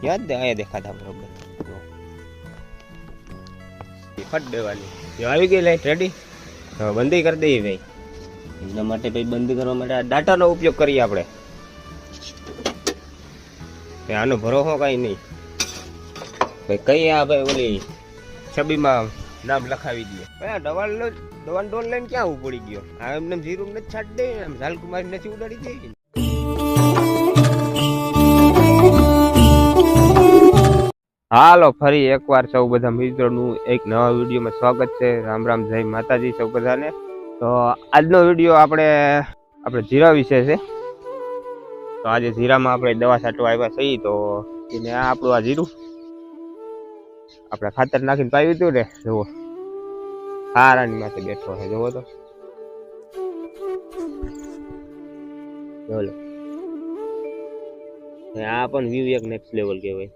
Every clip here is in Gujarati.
ત્યાં જ દે- અહીંયા દેખાતા બરોબર. ફટ દેવાની. આવી ગઈ લાઈટ રેડી હવે બંધી કરી દઈએ ભાઈ. એના માટે ભાઈ બંધ કરવા માટે આ ડાટાનો ઉપયોગ કરીએ આપણે. આનો ભરોસો કાંઈ નહીં. ભાઈ કઈ આ ભાઈ ઓલી છબીમાં નામ લખાવી દઈએ. ભાઈ આ દવા ડોલ લઈને ક્યાં ઉપડી ગયો? આ એમને જીરું નથી છાટ દે આમ ઝાલકુમારી નથી ઉડાડી દે હાલો, ફરી એકવાર સૌ બધા મિત્રોનું એક નવા વિડીયોમાં સ્વાગત છે. રામ રામ, જય માતાજી સૌ બધાને. તો આજનો વીડિયો આપણે આપણે જીરા વિશે છે. તો આજે જીરામાં આપણે દવા છાંટવા આવ્યા છીએ, તો એને આપણું આ જીરું આપણે ખાતર નાખીને પાવ્યું હતું ને, જુઓ. હારાની માથે બેઠો છે, જુઓ તો. બોલો આ પણ વ્યૂ એક નેક્સ્ટ લેવલ કહેવાય.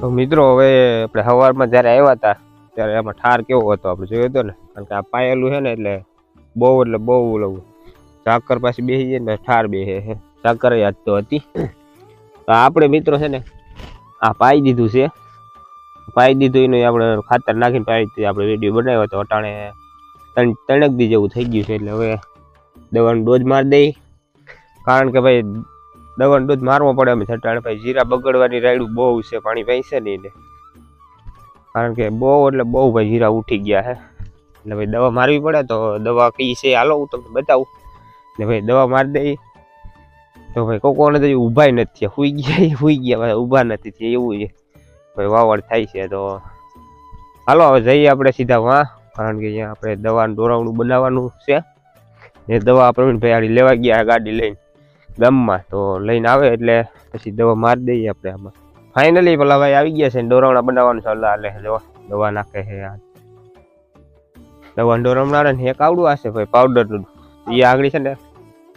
તો મિત્રો, હવે આપણે સવારમાં જ્યારે આવ્યા હતા, ત્યારે એમાં ઠાર કેવો હતો આપણે જોયો હતો ને? કારણ કે આ પાયેલું છે ને એટલે બહુ એટલે બહુ ઓલું ઝાકર પાછી બેસી જાય ને ઠાર બેસે છે. ઝાકર યાદ તો હતી. તો આપણે મિત્રો છે ને, આ પાઈ દીધું છે. પાઈ દીધું એનું આપણે ખાતર નાખીને પાઈ દીધું. આપણે વીડિયો બનાવ્યો હતો, અટાણે ત્રણ ત્રણેક દી જેવું થઈ ગયું છે. એટલે હવે દવાનો ડોઝ મારી દઈ. કારણ કે ભાઈ દવાનો દૂધ મારવો પડે, અમે છટાણ ભાઈ જીરા બગડવાની રાયડું બહુ છે, પાણી પૈસે નહીં ને કારણ કે બહુ, એટલે બહુ ભાઈ જીરા ઉઠી ગયા છે એટલે ભાઈ દવા મારવી પડે તો દવા કઈ છે, હાલો હું તમને બતાવું. ને ભાઈ દવા મારી દઈ. તો ભાઈ કોકોને તો ઊભા નથી હુઈ ગયા હુઈ ગયા ભાઈ ઊભા નથી થયા, એવું છે. ભાઈ વાવડ થાય છે તો. હાલો, હવે જઈએ આપણે સીધા વાં, કારણ કે અહીંયા આપણે દવાનું ડોરાવણું બનાવવાનું છે. એ દવા પ્રવીણભાઈ આડી લેવા ગયા ગાડી લઈને. ગામમાં તો લઈને આવે એટલે પછી દવા મારી દઈએ આપણે આમાં. ફાઇનલી પેલા ભાઈ આવી ગયા છે ડોરાવણા બનાવવાનું સલાહ લે જો, દવા નાખે છે આ. દવા ડોરાવણા ને એક આવડું હશે ભાઈ પાવડરનું એ આગળ છે ને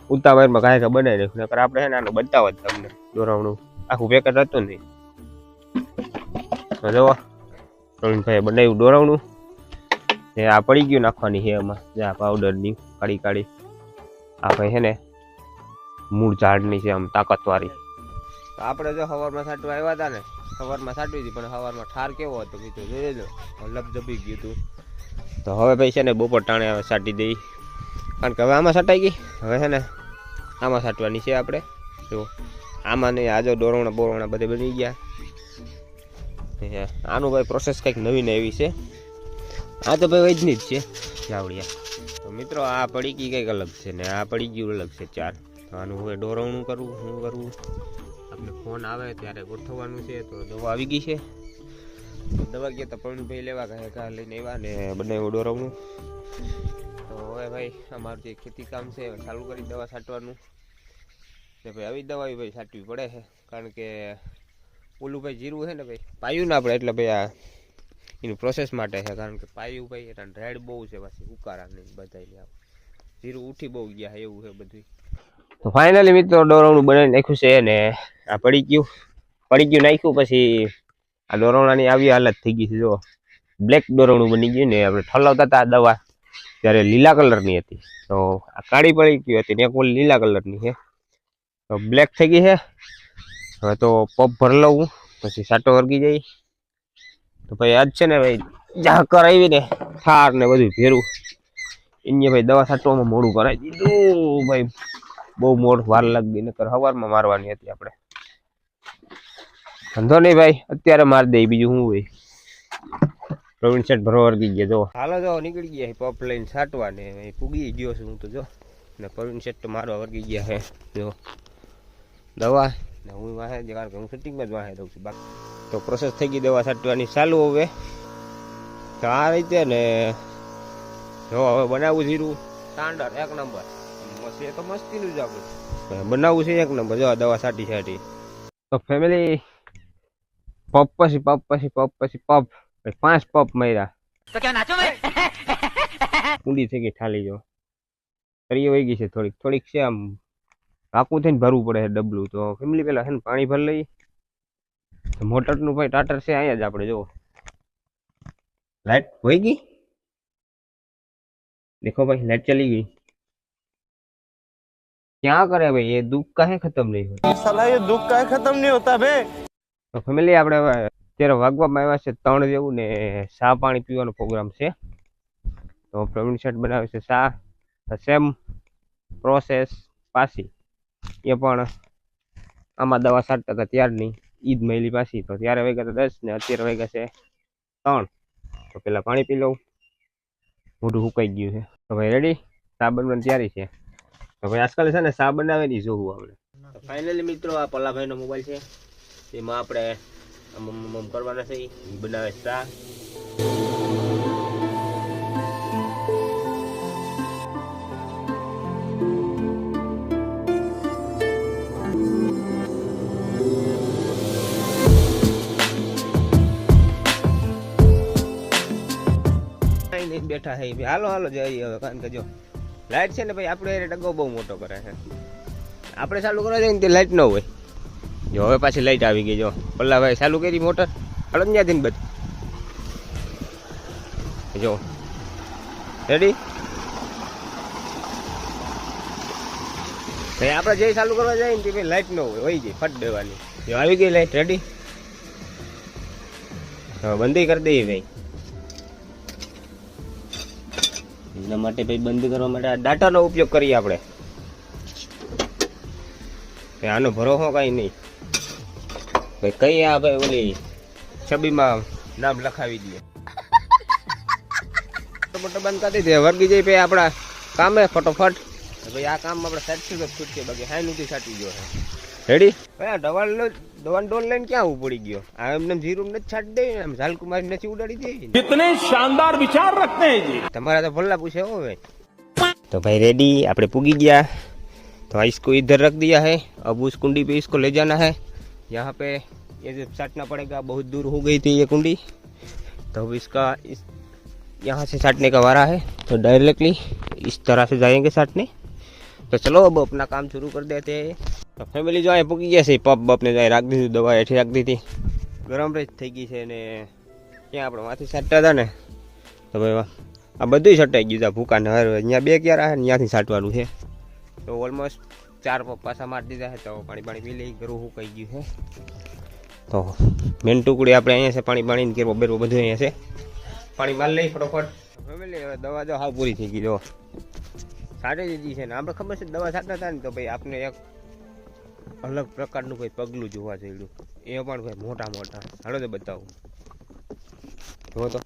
ઉતાવળમાં કાંઈ બનાવી દઈશું નકર આપણે છે ને આનું બતાવો જ તમને ડોરાવણું આખું પેકેટ હતું નહીં જો પ્રવીણભાઈ બનાવ્યું ડોરાવણું ને આ પડી ગયું નાખવાની છે એમાં જે આ પાવડરની કાળી કાળી આ ભાઈ છે ને મૂળ ઝાડની છે આમ તાકાતવાળી. આપણે જો હવારમાં સાટવા આવ્યા હતા ને સવારમાં સાટવી હતી, પણ સવારમાં ઠાર કેવો હતો કીધું, જોઈ લપ લપજબી ગયું હતું તો હવે ભાઈ છે ને બપોર ટાણે હવે સાટી દઈ. કારણ કે હવે આમાં સાટાઈ ગઈ. હવે છે ને આમાં સાટવાની છે આપણે. જો, આમાં નહીં આજો ડોરવણા બોરવણા બધે બની ગયા. આનું ભાઈ પ્રોસેસ કંઈક નવી એવી છે. આ તો ભાઈ વૈજની છે. જાવડિયા. તો મિત્રો, આ પડી ગઈ કંઈક અલગ છે ને, આ પડી ગયું અલગ છે ચાર. આનું હવે ડોરવણું કરવું, શું કરવું? આપણે ફોન આવે ત્યારે ગોઠવવાનું છે, તો દવા આવી ગઈ છે. દવા ગયા તો પ્રવીણભાઈ લેવા ગયા, ઘા લઈને આવ્યા ને બનાવ્યું ડોરવણું. તો હવે ભાઈ, અમારું જે ખેતી કામ છે ચાલુ કરી દવા છાંટવાનું. ને ભાઈ, આવી દવા ભાઈ છાંટવી પડે છે, કારણ કે ઓલું ભાઈ જીરું છે ને ભાઈ, પાયું ને આપણે, એટલે ભાઈ આ એનું પ્રોસેસ માટે છે, કારણ કે પાયું ભાઈ, એના રેડ બહુ છે, પાછી ઉકારા નહીં બધા જીરું ઉઠી બહુ ગયા એવું છે બધું તો ફાઇનલી મિત્રો ડોરવણું બનાવી નાખ્યું છે ને આ પડી ગયું. પડી ગયું નાખ્યું પછી આ ડોરવણાની આવી હાલત થઈ ગઈ છે જો બ્લેક ડોરવણું બની ગયું ને આપણે ઠલાવતા હતા દવા, ત્યારે લીલા કલરની હતી. તો આ કાળી પડી ગઈ હતી ને એક લીલા કલરની છે. તો બ્લેક થઈ ગઈ છે. હવે તો પપ ભર લઉં પછી સાટો વર્ગી જાય તો ભાઈ આજ છે ને ભાઈ ઝાકર આવીને થાર ને બધું ભેરું. એને ભાઈ દવા છાંટવામાં મોડું કરાવી દીધું, ભાઈ. બહુ મોડ વાર લાગી, નકર સવારમાં મારવાની હતી આપણે. ધંધો નહીં ભાઈ, અત્યારે મારી દઈ બીજું શું હોય? પ્રવીણ શેઠ ભરો વર્ગી ગયા, જો. હાલો, જો, નીકળી ગયા પપ લઈને છાંટવા ને પૂગી ગયો છું હું તો, જો. ને પ્રવીણ શેઠ તો મારવા વર્ગી ગયા છે, જો. દવા, ને હું વાહે જ, કારણ કે હું શૂટિંગમાં જ વાહે દઉં છું, બાકી તો પ્રોસેસ થઈ ગઈ દવા છાંટવાની ચાલુ હવે. તો આ રીતે ને, જો, હવે બનાવું જીરું. સ્ટાન્ડર્ડ એક નંબર. છે તો મસ્તીનું જ આપણે બનાવવું છે એક નંબર જો દવા સાટી સાટી. તો ફેમિલી પપ પછી પપ પછી પપ પછી પપ. પાંચ પપ મર્યા. તો ક્યાં નાચો ઊંડી થઈ ગઈ ઠાલી જો. ફરી વહી ગઈ છે થોડીક થોડીક છે આમ. આખું થઈને ભરવું પડે ડબલું. તો ફેમિલી પેલા છે ને પાણી ભર લઈ. મોટરનું ભાઈ ટાટર છે અહીંયા જ આપણે જો. લાઈટ હોય ગઈ? દેખો ભાઈ લાઈટ ચલી ગઈ. क्या करे भाई ये दुख का है खत्म नहीं होता साला ये दुख का खत्म नहीं होता बे તો ફેમિલી આપણે હવે અત્યારે વાગવામાં આવ્યા છે ત્રણ જેવું ને ચા પાણી પીવાનો પ્રોગ્રામ છે તો પ્રવીણ શર્ટ બનાવે છે ચા સેમ પ્રોસેસ પાછી એ પણ આમાં દવા છાંટતા હતા ત્યારની ઈદ મહિલી પાછી તો ત્યારે વાગ્યા હતા દસ ને અત્યારે વાગ્યા છે ત્રણ તો પેલા પાણી પી લઉં મોઢું સુકાઈ ગયું છે તો ભાઈ રેડી ચા બનવાની તૈયારી છે તો ભાઈ આજકાલ છે ને ચા બનાવેલી જોવું આપણે. તો ફાઇનલી મિત્રો આ પલ્લાભાઈનો મોબાઈલ છે. એમાં આપણે આમ કરવાના છે. ઈ બનાવે છે ચા કાંઈ નહીં બેઠા છે. ભાઈ હાલો હાલો જઈએ હવે. કારણ કે જો લાઈટ છે ને ભાઈ, આપણે એ ડગો બહુ મોટો કરે છે. આપણે ચાલુ કરવા જઈએ ને તે લાઈટ ન હોય. જો, હવે પાછી લાઈટ આવી ગઈ, જો. પલ્લાભાઈ ચાલુ કરી મોટર હાલો ને ત્યાંથી ને બધું. જો. રેડી ભાઈ, આપણે જે ચાલુ કરવા જાય ને તે ભાઈ લાઈટ ન હોય હોય જાય ફટ દેવાની. જો, આવી ગઈ લાઈટ રેડી હવે બંધી કરી દઈએ ભાઈ. એના માટે ભાઈ બંધ કરવા માટે આ ડાટાનો ઉપયોગ કરીએ આપણે. આનો ભરોસો કાંઈ નહીં. ભાઈ કઈ આ ભાઈ ઓલી છબીમાં નામ લખાવી દઈએ. મોટો બંધ કરી દે વર્ગી જઈ ભાઈ આપણા કામે ફટોફટ. ભાઈ આ કામ આપણે સાચી છૂટશે બાકી હાઈ નથી સાચી ગયો રેડી ભાઈ આ દવાનો દવાનો ડોલ લઈને ક્યાં ઉભો પડી ગયો આ એમને જીરું નથી છાંટી દે આમ ઝાલકુ મારી નથી ઉડાડી દે कितने शानदार विचार रखते हैं जी તમારા तो भल्ला पूछे हो भाई तो भाई रेडी आपने पुगी गया तो इसको इधर रख दिया है अब उस कुंडी पे इसको ले जाना है यहाँ पे ये जब साटना पड़ेगा बहुत दूर हो गई थी ये कुंडी तो अब इसका इस यहाँ से साटने का वारा है तो डायरेक्टली इस तरह से जाएंगे साटने तो चलो अब अपना काम शुरू कर देते हैं તો ફેમિલી જો અહીંયા પૂકી ગયા છે, પપ બપને જાય રાખી દીધું, દવા હેઠી રાખી દીધી. ગરમ રેજ થઈ ગઈ છે ને ત્યાં આપણે માથે સાટતા હતા ને? તો ભાઈ આ બધું છટાઈ ગયું હતા ભૂકા ને હર અહીંયા બે ક્યારે આવે ને, ત્યાંથી છાંટવાનું છે. તો ઓલમોસ્ટ ચાર પગ પાછા મારી દીધા છે, તો પાણી પાણી પી લઈ ઘરું શું કહી ગયું છે. તો મેન ટુકડી આપણે અહીંયા છે, પાણી પાણી ગેરવો બેરવો બધું અહીંયા છે. પાણી મારી લઈ ફટોફટ. ફેમિલી હવે દવા જો હાવ પૂરી થઈ ગઈ, જો. છાંટી દીધી છે ને, આપણે ખબર છે દવા છાંટતા હતા ને, તો ભાઈ આપણે એક અલગ પ્રકારનું ભાઈ પગલું જોવા જોયું એ પણ ભાઈ મોટા મોટા. હાલો તો બતાવું. જુઓ તો.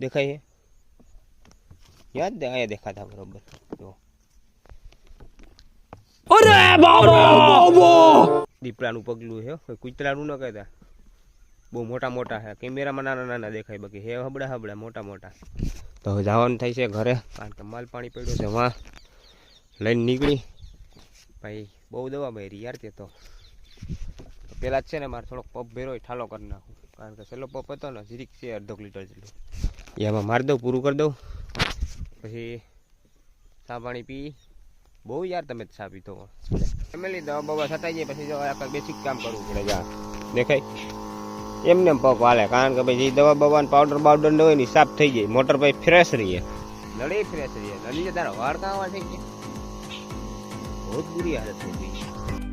દેખાય યાદ દે અહીંયા દેખાતા બરોબર. જો દીપડાનું પગલું હે. કોઈ કૂતરાનું ન કહેતા. બહુ મોટા મોટા છે. કેમેરામાં નાના નાના દેખાય બાકી હે હબડા હબડા મોટા મોટા. તો જવાનું થાય છે ઘરે. કારણ કે માલ પાણી પડ્યો છે. વાં લઈને નીકળી. ભાઈ, બહુ દવા મારી યાર તે તો. પેલા જ છે ને મારે થોડોક પપ ભેરો ઠાલો કરી નાખું. કારણ કે છેલ્લો પપ હતો ને, જીરીક છે, અડધો લીટર જેટલું. એ આમાં મારી દઉં, પૂરું કરી દઉં. પછી ચા પાણી પી. બહુ યાર તમે જ ચા પીતો ફેમિલી દવા બવા છટાઈ જાય, પછી જો બેસિક કામ કરવું પડે જા. દેખાય? એમને એમ પપ હાલે કારણ કે જે દવા બવા પાવડર બાવડર ન હોય ને સાફ થઈ જાય. મોટર ભાઈ ફ્રેશ રહીએ. નળી ફ્રેશ રહીએ. નળી તારા વાળ કાં થઈ ગયા? 더구리还是돌리 기.